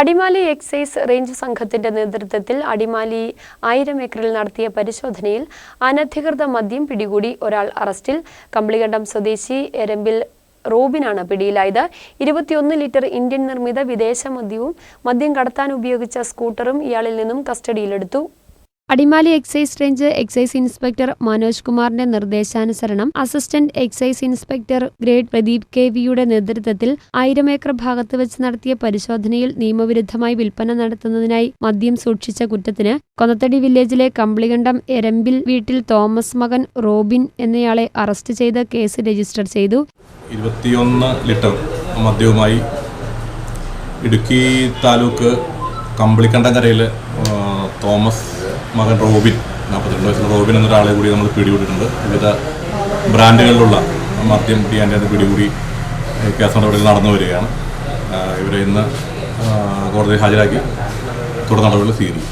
Adimali excise range സംഘത്തിന്റെ നേതൃത്വത്തിൽ അടിമാലി ആയിരം ഏക്കറിൽ നടത്തിയ പരിശോധനയിൽ അനധികൃത മദ്യം പിടികൂടി ഒരാൾ അറസ്റ്റിൽ. കമ്പിളികണ്ടം സ്വദേശി എരമ്പിൽ റോബിനാണ് പിടിയിലായത്. ഇരുപത്തിയൊന്ന് ലിറ്റർ ഇന്ത്യൻ നിർമ്മിത വിദേശ മദ്യവും മദ്യം കടത്താൻ ഉപയോഗിച്ച സ്കൂട്ടറും ഇയാളിൽ നിന്നും കസ്റ്റഡിയിലെടുത്തു. Adimali excise range excise inspector Manoj കുമാറിന്റെ നിർദ്ദേശാനുസരണം assistant excise inspector grade Pradeep K വിയുടെ നേതൃത്വത്തിൽ ആയിരം ഏക്കർ ഭാഗത്ത് വെച്ച് നടത്തിയ പരിശോധനയിൽ നിയമവിരുദ്ധമായി വിൽപ്പന നടത്തുന്നതിനായി മദ്യം സൂക്ഷിച്ച കുറ്റത്തിന് കൊന്നത്തടി വില്ലേജിലെ കമ്പിളികണ്ടം എരമ്പിൽ വീട്ടിൽ തോമസ് മകൻ റോബിൻ എന്നയാളെ അറസ്റ്റ് ചെയ്ത് കേസ് രജിസ്റ്റർ ചെയ്തു. ഇരുപത്തിയൊന്ന് ലിറ്റർ മദ്യവുമായി ഇടുക്കി താലൂക്ക് കമ്പിളിക്കണ്ടങ്കരയിൽ തോമസ് മകൻ റോബിൻ നാൽപ്പത്തിരണ്ട് വയസ്സുള്ള റോബിൻ എന്നൊരാളെ കൂടി നമ്മൾ പിടികൂടിയിട്ടുണ്ട്. വിവിധ ബ്രാൻഡുകളിലുള്ള മദ്യം പിടിയാന്റെ പിടികൂടി ഏഹ്, കേസ് നടപടികൾ നടന്നു വരികയാണ്. ഇവരെ ഇന്ന് കോടതിയിൽ ഹാജരാക്കി തുടർ നടപടികൾ സ്വീകരിക്കും.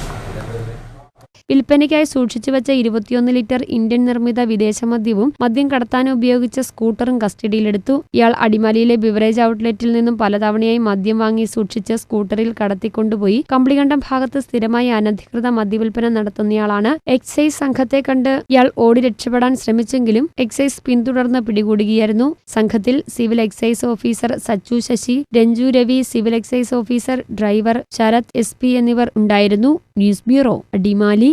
വിൽപ്പനയ്ക്കായി സൂക്ഷിച്ചു വെച്ച ഇരുപത്തിയൊന്ന് ലിറ്റർ ഇന്ത്യൻ നിർമ്മിത വിദേശ മദ്യവും മദ്യം കടത്താൻ ഉപയോഗിച്ച സ്കൂട്ടറും കസ്റ്റഡിയിലെടുത്തു. ഇയാൾ അടിമാലിയിലെ ബിവറേജ് ഔട്ട്ലെറ്റിൽ നിന്നും പലതവണയായി മദ്യം വാങ്ങി സൂക്ഷിച്ച് സ്കൂട്ടറിൽ കടത്തിക്കൊണ്ടുപോയി. കമ്പിളികണ്ഠം ഭാഗത്ത് സ്ഥിരമായി അനധികൃത മദ്യവിൽപ്പന നടത്തുന്നയാളാണ്. എക്സൈസ് സംഘത്തെ കണ്ട് ഇയാൾ ഓടി രക്ഷപ്പെടാൻ ശ്രമിച്ചെങ്കിലും എക്സൈസ് പിന്തുടർന്ന് പിടികൂടുകയായിരുന്നു. സംഘത്തിൽ civil excise officer Sachu Sasi Renju Ravi civil excise officer driver Sarath S എന്നിവർ ഉണ്ടായിരുന്നു. News bureau Adimali.